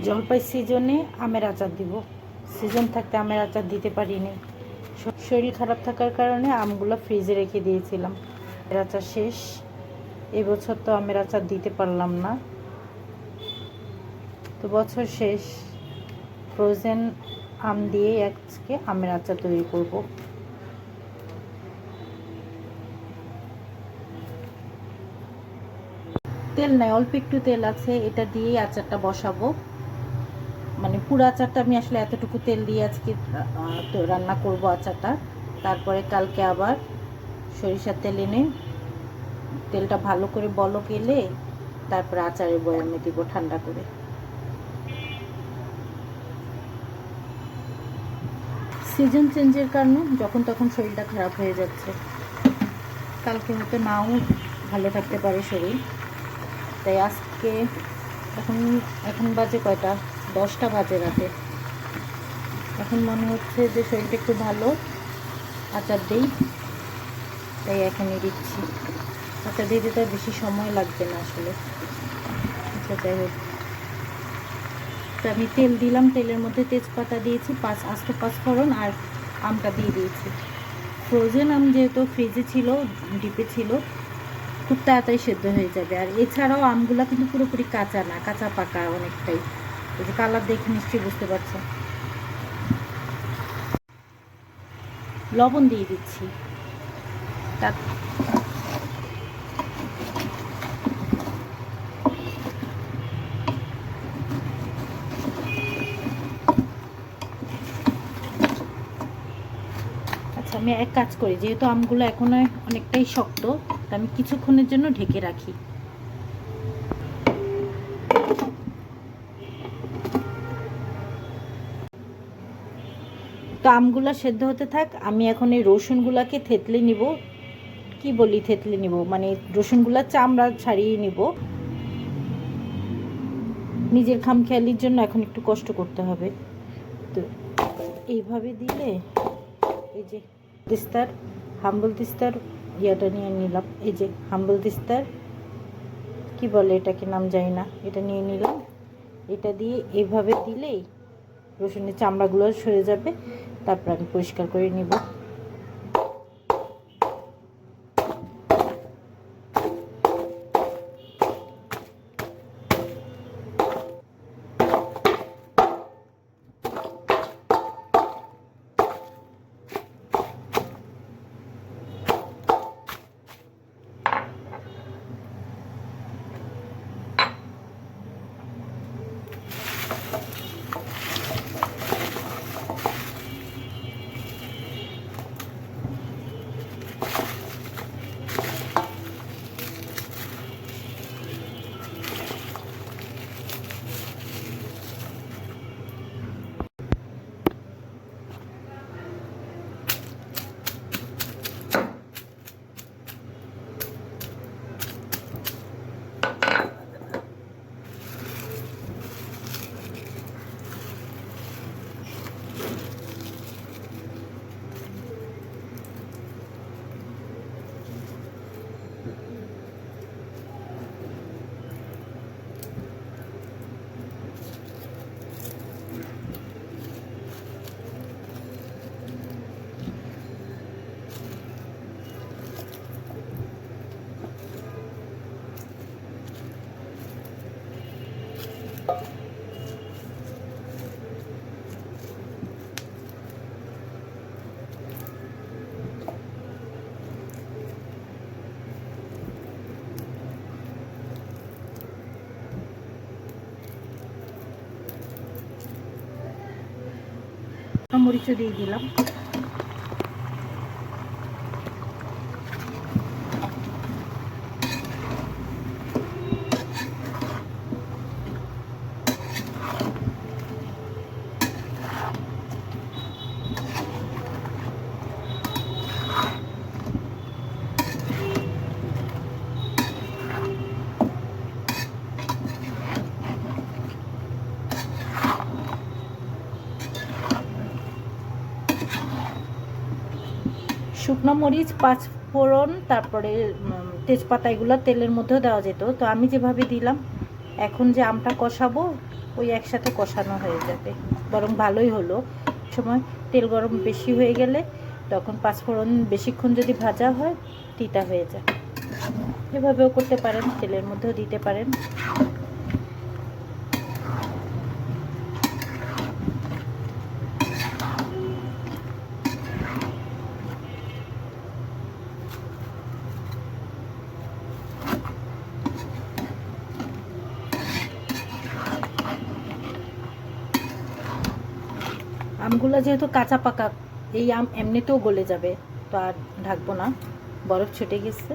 জলপাই সিজনে আমের আচার দিব। সিজন থাকতে আমের আচার দিতে পারিনি। শরীর খারাপ থাকার কারণে আমগুলো ফ্রিজে রেখে দিয়েছিলাম। আমের আচার শেষ। এবছর তো আমের আচার দিতে পারলাম না। তো বছর শেষ। ফ্রোজেন আম দিয়ে আজকে আমের আচার তৈরি করব। তেল নাই, অল্প একটু তেল আছে, এটা দিয়েই আচারটা বসাবো। মানে পুরো আচারটা আমি আসলে এতটুকু তেল দিয়ে আজকে রান্না করব আচারটা। তারপরে কালকে আবার সরিষার তেল এনে তেলটা ভালো করে বলক এলে তারপরে আচারের বয়ামে দিব ঠান্ডা করে। সিজন চেঞ্জের কারণে যখন তখন শরীরটা খারাপ হয়ে যাচ্ছে। কালকে হয়তো নাও ভালো থাকতে পারে শরীর। তাই আজকে এখন এখন বাজে কয়টা? দশটা বাজে রাতে। এখন মনে হচ্ছে যে শরীরটা একটু ভালো। আচার দিই। তাই এখনই দিচ্ছি। আচার দিয়ে দিতে বেশি সময় লাগবে না আসলে। আচ্ছা যাই হোক। তো আমি তেল দিলাম, তেলের মধ্যে তেজপাতা দিয়েছি, পাঁচ আস্ত পাঁচফোড়ন আর আমটা দিয়ে দিয়েছি। ফ্রোজেন আম যেহেতু ফ্রিজে ছিল, ডিপে ছিল, খুব তাড়াতাড়ি সেদ্ধ হয়ে যাবে। আর এছাড়াও আমগুলা কিন্তু পুরোপুরি কাঁচা না, কাঁচা পাকা অনেকটাই। এই যে কালার দেখে নিশ্চয়ই বুঝতে পারছেন লবণ দিয়ে দিচ্ছি। তার আচ্ছা আমি এক কাজ করি, যেহেতু আমগুলো এখন অনেকটাই শক্ত আমি কিছুক্ষণের জন্য ঢেকে রাখি। তো আমগুলো সেদ্ধ হতে থাক, আমি এখন এই রসুনগুলাকে থেতলে নিব। কি বলি থেতলে নিব? মানে রসুনগুলা চামড়া ছাড়িয়ে নিব। নিজের খামখেয়ালির জন্য এখন একটু কষ্ট করতে হবে। তো এইভাবে দিলে এই যে তিস্তার, হাম্বল তিস্তার ইয়াটা নিয়ে নিলাম। এই যে হাম্বল তিস্তার, কি বলে এটাকে নাম জানি না, এটা নিয়ে নিলাম। এটা দিয়ে এইভাবে দিলেই রসুনের চামড়াগুলো সরে যাবে। তারপর আমি পরিষ্কার করে নিব। মরিচও দিয়ে দিলাম। শুকনো মরিচ, পাঁচ ফোড়ন, তারপরে তেজপাতা, এগুলো তেলের মধ্যেও দেওয়া যেত। তো আমি যেভাবে দিলাম, এখন যে আমটা কষাবো, ওই একসাথে কষানো হয়ে যাবে। বরং ভালোই হলো। সময় তেল গরম বেশি হয়ে গেলে, তখন পাঁচফোড়ন বেশিক্ষণ যদি ভাজা হয়, তিতা হয়ে যায়। এভাবেও করতে পারেন, তেলের মধ্যেও দিতে পারেন। আমগুলো যেহেতু কাঁচা পাকা, এই আম এমনিতেও গলে যাবে, তো আর ঢাকবো না। বরফ ছুটে গেছে।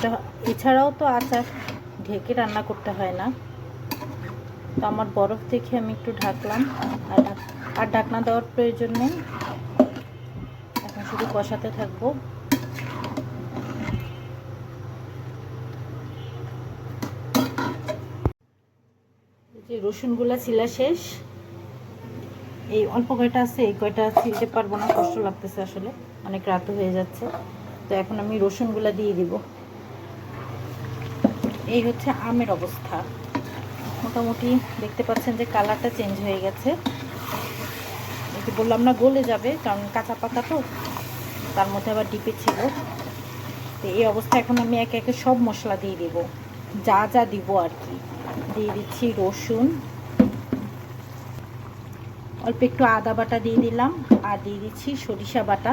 তো এছাড়াও তো আচার ঢেকে রান্না করতে হয় না। তো আমার বরফ দেখে আমি একটু ঢাকলাম। আর আর ঢাকনা দেওয়ার প্রয়োজন নেই। এখন শুধু কষাতে থাকব। যে রসুনগুলা ছিলা শেষ। এই অল্প কয়টা আছে, এই কয়টা ছিলতে পারব না, কষ্ট লাগতেছে আসলে, অনেক রাত হয়ে যাচ্ছে। তো এখন আমি রসুনগুলা দিয়ে দিব। এই হচ্ছে আমের অবস্থা। মোটামুটি দেখতে পাচ্ছেন যে কালারটা চেঞ্জ হয়ে গেছে। যে বললাম না, গলে যাবে, কারণ কাঁচা পাতা তো, তার মধ্যে আবার ডিপে ছিল। তো এই অবস্থা এখন আমি একে একে সব মশলা দিয়ে দিব। যা যা দিব আর কি। দিয়ে দিচ্ছি রসুন অল্প একটু আদা বাটা দিয়ে দিলাম, আর দিয়ে দিচ্ছি সরিষা বাটা।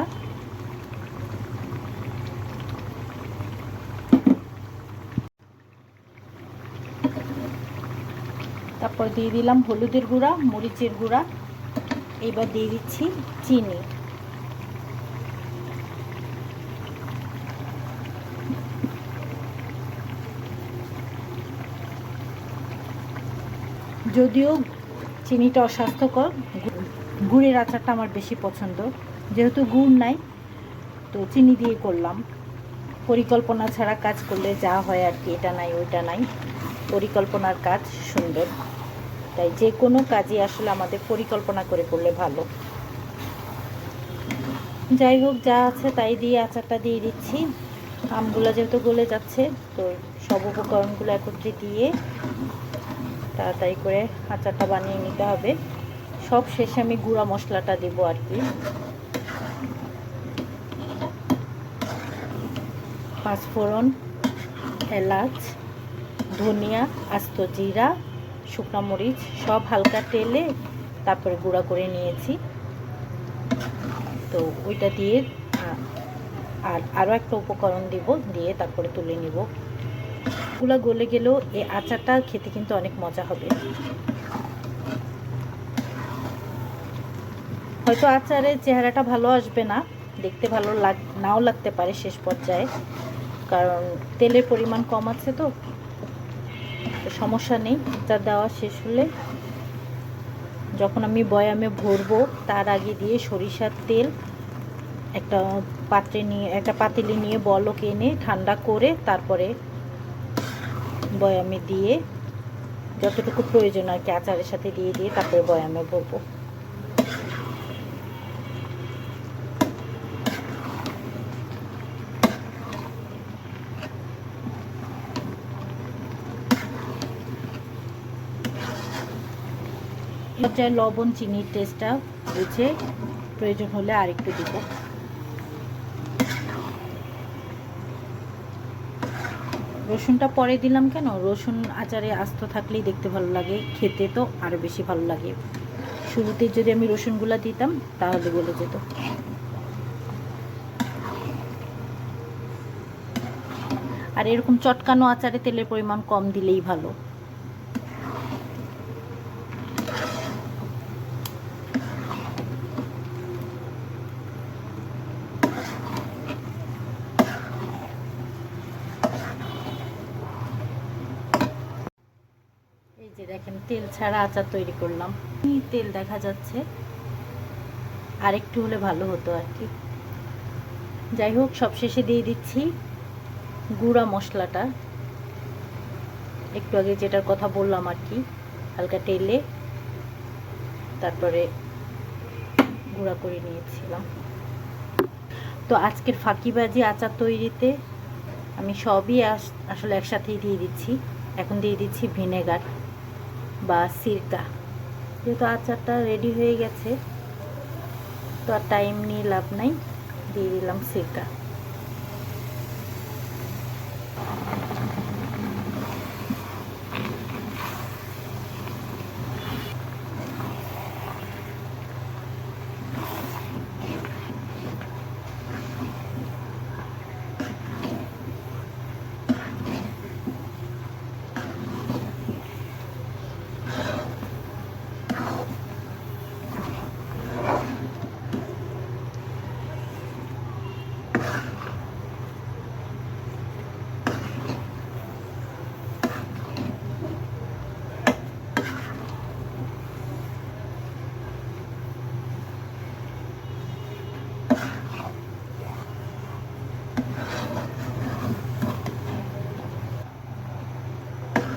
তারপর দিয়ে দিলাম হলুদের গুঁড়া, মরিচের গুঁড়া, এবার দিয়ে দিচ্ছি চিনি। যদিও চিনিটা অস্বাস্থ্যকর গুড়ের আচারটা আমার বেশি পছন্দ। যেহেতু গুড় নাই, তো চিনি দিয়ে করলাম। পরিকল্পনা ছাড়া কাজ করলে যা হয় আর কি, এটা নাই, ওইটা নাই। পরিকল্পনার কাজ সুন্দর। তাই যে কোনো কাজই আসলে আমাদের পরিকল্পনা করে করলে ভালো। যাই হোক, যা আছে তাই দিয়ে আচারটা দিয়ে দিচ্ছি। আমগুলো যেহেতু গলে যাচ্ছে, তো সব উপকরণগুলো একত্রে দিয়ে তাড়াতাড়ি করে আচারটা বানিয়ে নিতে হবে। সব শেষে আমি গুঁড়া মশলাটা দেব আর কি। পাঁচফোড়ন, এলাচ, ধনিয়া, আস্ত জিরা, শুকনো মরিচ সব হালকা তেলে তারপরে গুঁড়া করে নিয়েছি। তো ওইটা দিয়ে আর আরও একটা উপকরণ দিব দিয়ে তারপরে তুলে নিব। গুলা গলে গেলেও এই আচারটা খেতে কিন্তু অনেক মজা হবে। হয়তো আচারের চেহারাটা ভালো আসবে না, দেখতে ভালো লাগ, নাও লাগতে পারে শেষ পর্যায়ে, কারণ তেলের পরিমাণ কম আছে তো সমস্যা নেই, আচার দেওয়া শেষ হলে যখন আমি বয়ামে ভরবো, তার আগে দিয়ে সরিষার তেল একটা পাত্রে নিয়ে, একটা পাতিলি নিয়ে বলক এনে ঠান্ডা করে তারপরে বয়ামে দিয়ে যতটুকু প্রয়োজন আর কি আচারের সাথে দিয়ে দিয়ে তারপরে বয়ামে ভরবো। পর্যায়ে লবণ চিনির টেস্টটা বুঝে প্রয়োজন হলে আরেকটু দিব। রসুনটা পরে দিলাম কেন? রসুন আচারে আস্ত থাকলেই দেখতে ভালো লাগে, খেতে তো আরও বেশি ভালো লাগে। শুরুতে যদি আমি রসুনগুলা দিতাম, তাহলে বলে যেত। আর এরকম চটকানো আচারে তেলের পরিমাণ কম দিলেই ভালো এই যে দেখেন তেল ছাড়া আচার তৈরি করলাম। তেল দেখা যাচ্ছে। আর একটু হলে ভালো হতো আর কি। যাই হোক, সবশেষে দিয়ে দিচ্ছি গুঁড়া মশলাটা। একটু আগে যেটার কথা বললাম আর কি, হালকা তেলে। তারপরে গুঁড়া করে নিয়েছিলাম। তো আজকের ফাঁকিবাজি আচার তৈরিতে আমি সবই আস- আসলে একসাথেই দিয়ে দিচ্ছি। এখন দিয়ে দিচ্ছি ভিনেগার। বা সিরকা। যেহেতু আচারটা রেডি হয়ে গেছে, তো আর টাইম নিয়ে লাভ নাই, দিয়ে দিলাম সিরকা।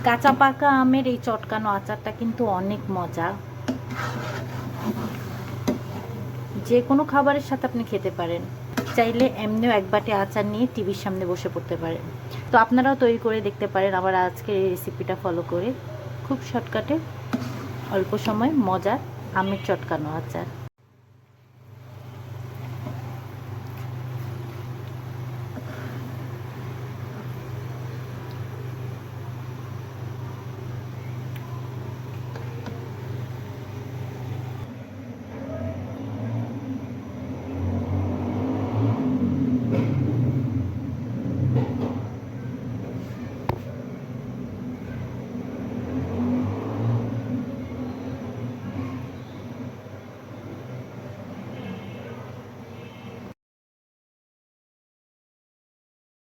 কাঁচা পাকা আমের এই চটকানো আচারটা কিন্তু অনেক মজা। যে কোনো খাবারের সাথে আপনি খেতে পারেন। চাইলে এমনিও এক বাটি আচার নিয়ে টিভির সামনে বসে পড়তে পারেন। তো আপনারাও তৈরি করে দেখতে পারেন আবার আজকের এই রেসিপিটা ফলো করে। খুব শর্টকাটে অল্প সময় মজার আমের চটকানো আচার।